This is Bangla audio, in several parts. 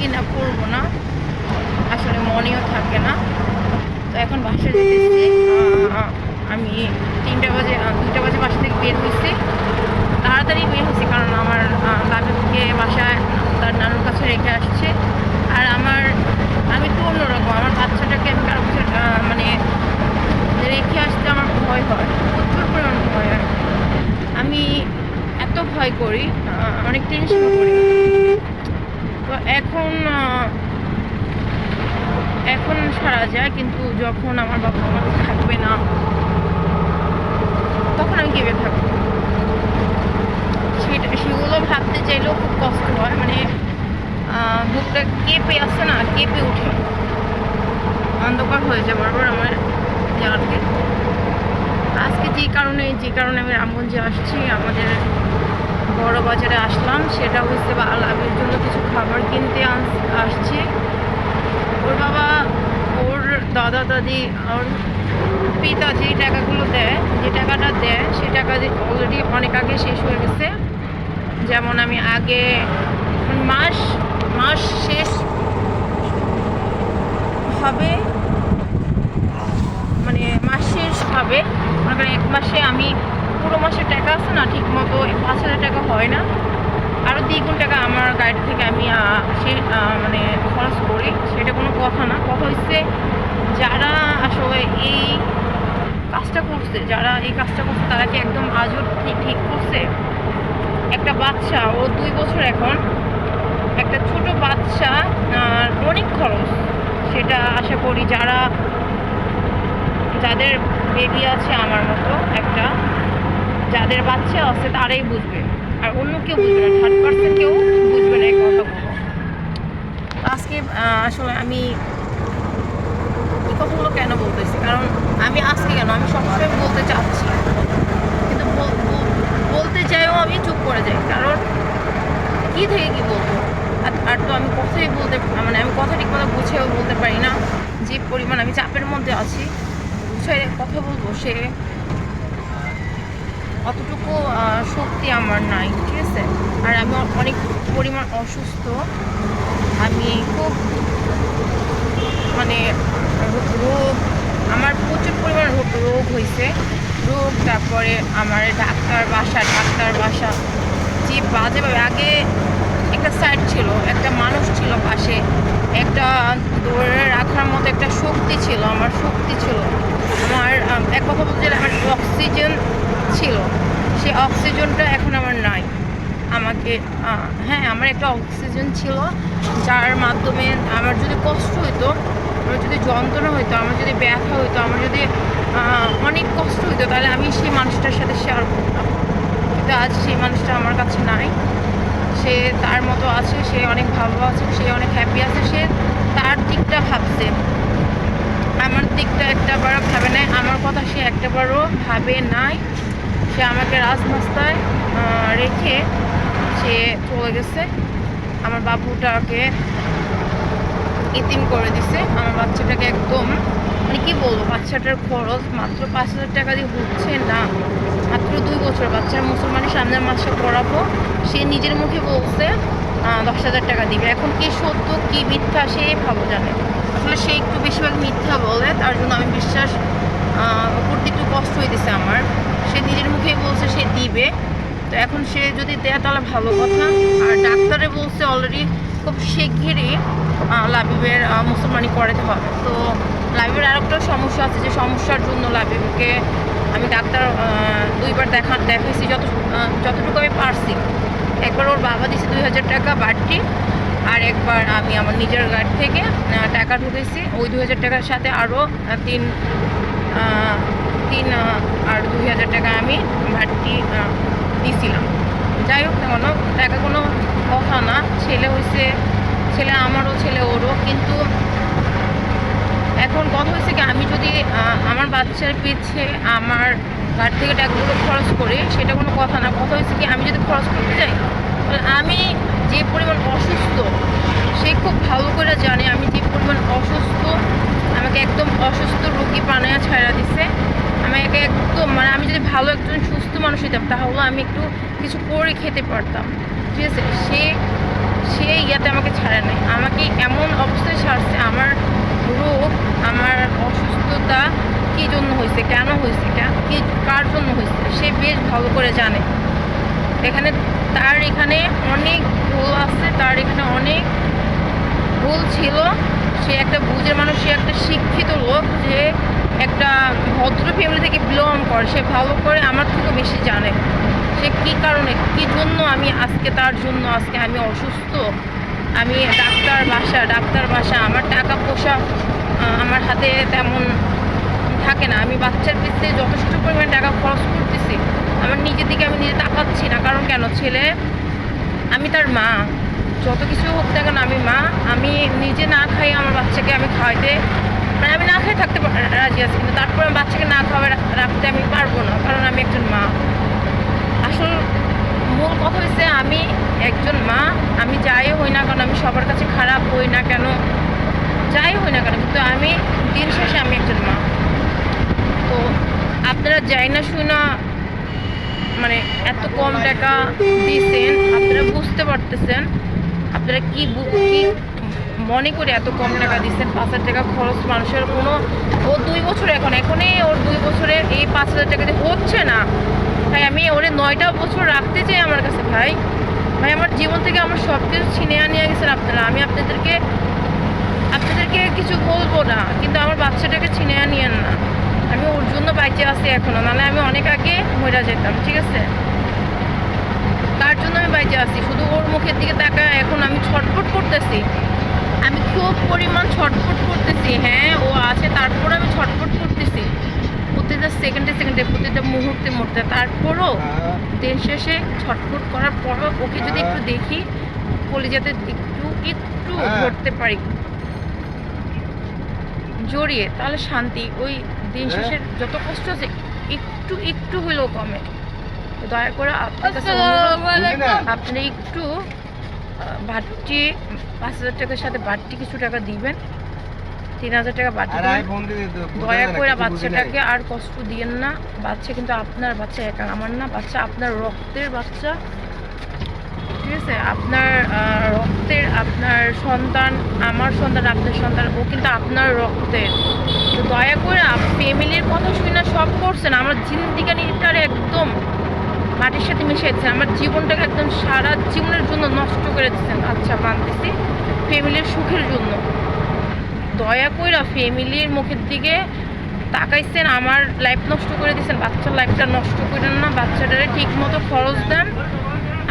কি না করব না। আসলে মনেও থাকে না। তো এখন বাসায় যেতেছি। আমি তিনটা বাজে দুইটা বাজে বাসা থেকে বের হয়েছি। তাড়াতাড়ি বের হয়েছি কারণ আমার দাদুকে বাসায়, তার নানুর কাছে রেখে আসছে। আর আমার, আমি তো অন্যরকম আমার বাচ্চাটাকে আমি কারও কিছু মানে রেখে আসতে আমার ভয় হয়, প্রচুর পরিমাণ ভয় হয়। আমি এত ভয় করি অনেক টেনশন করি তো এখন এখন সারা যায়, কিন্তু যখন আমার বাবা মা থাকবে না, তখন আমি কেঁপে থাকব। সেটা সেগুলো ভাবতে চাইলেও খুব কষ্ট হয় মানে বুকটা কেঁপে আসছে না, কেঁপে উঠে অন্ধকার হয়ে যায় বারবার আমার যাওয়াতে আজকে যে কারণে যে কারণে আমি রামগঞ্জে আসছি, আমাদের বড় বাজারে আসলাম, সেটা হচ্ছে বা লাভের জন্য কিছু খাবার কিনতে আস- আসছি। ওর বাবা, ওর দাদা দাদি ওর পিতা যে টাকাগুলো দেয়, যে টাকাটা দেয়, সে টাকা অলরেডি অনেক আগে শেষ হয়ে গেছে। যেমন আমি আগে মাস মাস শেষ হবে মানে মাস শেষ হবে, মনে এক মাসে আমি পুরো মাসের টাকা আছে না ঠিক মতো পাঁচ হাজার টাকা হয় না। আরও দ্বিগুণ টাকা আমার গাড়ি থেকে আমি সে মানে খরচ করি, সেটা কোনো কথা না। কথা হচ্ছে যারা আসলে এই কাজটা করছে, যারা এই কাজটা করছে, তারা কি একদম আজও ঠিক ঠিক করছে? একটা বাচ্চা, ও দুই বছর এখন। একটা ছোট বাচ্চা অনেক খরচ। সেটা আশা করি যারা, যাদের বেবি আছে আমার মতো একটা যাদের বাচ্চা আছে তারাই বুঝবে। আর অন্য কেউ বুঝবে না থার্ড পার্সন কেউ বুঝবে না এই আজকে আসলে আমি এই কথাগুলো কেন বলতেছি? কারণ আমি আজকে কেন? আমি সবসময় বলতে চাচ্ছি। কিন্তু বল- বল- বলতে চাইও আমি চুপ করে যাই। কারণ কি থেকে কি বলব? আর আর তো আমি কথাই বলতে মানে আমি কথা ঠিক মতো গুছিয়েও বলতে পারি না। যে পরিমাণ আমি চাপের মধ্যে আছি গুছিয়ে কথা বলব সে অতটুকু শক্তি আমার নাই, ঠিক আছে? আর আমি অনেক পরিমাণ অসুস্থ। আমি খুব মানে রোগ, আমার প্রচুর পরিমাণ রোগ হয়েছে রোগ, তারপরে আমার ডাক্তার বাসা ডাক্তার বাসা, যে বাজেভাবে, আগে একটা সাইড ছিল, একটা মানুষ ছিল পাশে, একটা ধরে রাখার মতো একটা শক্তি ছিল, আমার শক্তি ছিল। আমার এক কথা বলতে আমার অক্সিজেন ছিল। সে অক্সিজেনটা এখন আমার নাই। আমাকে হ্যাঁ আমার একটা অক্সিজেন ছিল, যার মাধ্যমে আমার যদি কষ্ট হইতো, আমার যদি যন্ত্রণা হইতো, আমার যদি ব্যথা হইতো, আমার যদি অনেক কষ্ট হইতো, তাহলে আমি সেই মানুষটার সাথে শেয়ার করতাম। কিন্তু আজ সেই মানুষটা আমার কাছে নাই। সে তার মতো আছে, সে অনেক ভালো আছে, সে অনেক হ্যাপি আছে, সে তার দিকটা ভাবছে। আমার দিকটা একটাবারও ভাবে নাই, আমার কথা সে একটাবারও ভাবে নাই। সে আমাকে রাজনাস্তায় আহ, রেখে সে চলে গেছে। আমার বাবুটাকে ইতিম করে দিছে। আমার বাচ্চাটাকে একদম মানে কি বলব বাচ্চাটার খরচ মাত্র পাঁচ হাজার টাকা দিয়ে হচ্ছে না। মাত্র দুই বছর বাচ্চার মুসলমানের সামনের মাসে পড়াবো। সে নিজের মুখে বলছে দশ হাজার টাকা দিবে। এখন কি সত্য কি মিথ্যা সে ভালো জানে। আসলে সে একটু বেশিরভাগ মিথ্যা বলে তার জন্য আমি বিশ্বাস করতে একটু কষ্ট হয়ে দিছে আমার। সে নিজের মুখেই বলছে সে দিবে। তো এখন সে যদি দেয় তাহলে ভালো কথা। আর ডাক্তারে বলছে অলরেডি খুব শিগগিরই লাবিবের মুসলমানি করাতে হবে। তো লাবিবের আরেকটা সমস্যা আছে, যে সমস্যার জন্য লাবিবকে আমি ডাক্তার দুইবার দেখা, দেখাইছি যত যতটুকু আমি পারছি। একবার ওর বাবা দিছে দুই হাজার টাকা বাড়তি, আর একবার আমি আমার নিজের গাড়ি থেকে টাকা ঢুকেছি। ওই দুই হাজার টাকার সাথে আরও তিন তিন আর দুই হাজার টাকা আমি আহ, দিছিলাম। যাই হোক না টাকা কোনো কথা না। ছেলে হয়েছে ছেলে আমারও ছেলে ওরও কিন্তু এখন কথা হয়েছে কি আমি যদি আমার বাচ্চার পিছে আমার ঘাট থেকে টাকাগুলো খরচ করি সেটা কোনো কথা না। কথা হয়েছে কি আমি যদি খরচ করতে যাই আমি যে পরিমাণ অসুস্থ সে খুব ভালো করে জানে আমি যে পরিমাণ অসুস্থ আমাকে একদম অসুস্থ রোগী বানায় ছাড়া একদম মানে আমি যদি ভালো একজন সুস্থ মানুষ হইতাম, তাহলে আমি একটু কিছু করে খেতে পারতাম। ঠিক আছে? সে সে ইয়াতে আমাকে ছাড়ে নাই। আমাকে এমন অবস্থায় ছাড়ছে, আমার রোগ, আমার অসুস্থতা কী জন্য হয়েছে, কেন হয়েছে কি, কার জন্য হয়েছে, সে বেশ ভালো করে জানে। এখানে তার এখানে অনেক ভুল আছে, তার এখানে অনেক ভুল ছিল। সে একটা বুঝে মানুষ, সে একটা শিক্ষিত লোক যে একটা ভদ্র ফ্যামিলি থেকে করে সে ভালো করে আমার থেকে বেশি জানে। সে কী কারণে, কী জন্য আমি আজকে তার জন্য, আজকে আমি অসুস্থ? আমি ডাক্তার বাসা ডাক্তার বাসা, আমার টাকা পয়সা আমার হাতে তেমন থাকে না। আমি বাচ্চার পিছনে যথেষ্ট পরিমাণে টাকা খরচ করতেছি। আমার নিজের দিকে আমি নিজে তাকাচ্ছি না। কারণ কেন? ছেলে, আমি তার মা। যত কিছু হোক না কেন, আমি মা। আমি নিজে না খাই আমার বাচ্চাকে আমি খাওয়াইতে মানে আমি না খাই থাকতে রাজি আছি, কিন্তু তারপরে আমি বাচ্চাকে না খাওয়াই রা- রাখতে আমি পারব না, কারণ আমি একজন মা। আসল মূল কথা হচ্ছে আমি একজন মা, আমি যাই হই না কেন, আমি সবার কাছে খারাপ হই না কেন, যাই হই না কেন, কিন্তু আমি দিন শেষে আমি একজন মা। তো আপনারা যাই না শুই না মানে এত কম টাকা দিচ্ছেন আপনারা বুঝতে পারতেছেন, আপনারা কি কি মনে করে এত কম টাকা দিচ্ছেন, পাঁচ হাজার টাকা খরচ মানুষের কোনো, ও দুই বছর এখন, এখনই ওর দুই বছরে এই পাঁচ হাজার টাকা দিয়ে হচ্ছে না। ভাই, আমি ওরে নয়টা বছর রাখতে চাই আমার কাছে, ভাই। ভাই, আমার জীবন থেকে আমার সব কিছু ছিনে আনিয়ে গেছেন আপনারা। আমি আপনাদেরকে আপনাদেরকে কিছু বলব না, কিন্তু আমার বাচ্চাটাকে ছিনে আনিয়েন না। আমি ওর জন্য বাইচে আছি এখনও নাহলে আমি অনেক আগে মরে যেতাম, ঠিক আছে? তার জন্য আমি বাইচে আছি? শুধু ওর মুখের দিকে তাকায় এখন আমি ছটফট পরিমাণ ছটফট করতেছি হ্যাঁ ও আছে তারপর আমি ছটফট করতেছি। প্রতিটা সেকেন্ডে সেকেন্ডে প্রতিটা মুহূর্তে মুহূর্তে। তারপরও দিন শেষে ছটফট করার পরও ওকে যদি একটু দেখি কলিজাতে একটু একটু হ্যাঁ। ধরতে পারি। জড়িয়ে তাহলে শান্তি। ওই দিন হ্যাঁ। শেষের যত কষ্ট আছে একটু একটু হলেও কমে। দয়া করে আপনার কাছে আপনি একটু বাড়তি পাঁচ হাজার টাকার সাথে বাড়তি কিছু টাকা দিবেন। তিন হাজার টাকা বাড়তি দিয়ে করে বাচ্চাটাকে আর কষ্ট দিয়েন না। বাচ্চা কিন্তু আপনার বাচ্চা একা আমার না বাচ্চা আপনার রক্তের বাচ্চা। ঠিক আছে? আপনার রক্তের আপনার সন্তান আমার সন্তান আপনার সন্তান ও কিন্তু আপনার রক্তের। তো দয়া করে ফ্যামিলির কথা শুনে সব করছেন আমার জিন্দিগানিটার একদম মাটির সাথে মিশে যাচ্ছে আমার জীবনটাকে একদম সারা জীবনের জন্য নষ্ট করে দিচ্ছেন আচ্ছা মানতেছি ফ্যামিলির সুখের জন্য। দয়া কইরা ফ্যামিলির মুখের দিকে তাকাইছেন, আমার লাইফ নষ্ট করে দিয়েছেন বাচ্চার লাইফটা নষ্ট করেন না, বাচ্চাটারে ঠিক মতো খরচ দেন।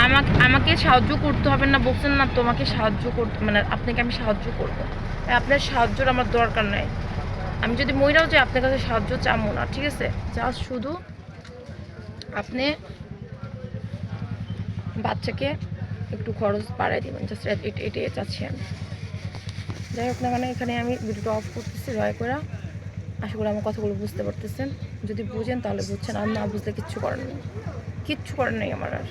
আমাকে আমাকে সাহায্য করতে হবে না, বলছেন না তোমাকে সাহায্য করতে মানে আপনাকে আমি সাহায্য করব। আপনার সাহায্যর আমার দরকার নাই। আমি যদি মহিলাও যাই, আপনার কাছে সাহায্য চাবো না, ঠিক আছে? জাস্ট শুধু আপনি বাচ্চাকে একটু খরচ বাড়াই দেবেন জাস্ট এটাই চাচ্ছি আমি। যাই হোক না মানে এখানে আমি ভিডিওটা অফ করতেছি, দয়া করে। আশা করি আমার কথাগুলো বুঝতে পারতেছেন। যদি বুঝেন তাহলে বুঝছেন, আর না বুঝতে কিচ্ছু করেন কিচ্ছু করেন নেই আমার আর।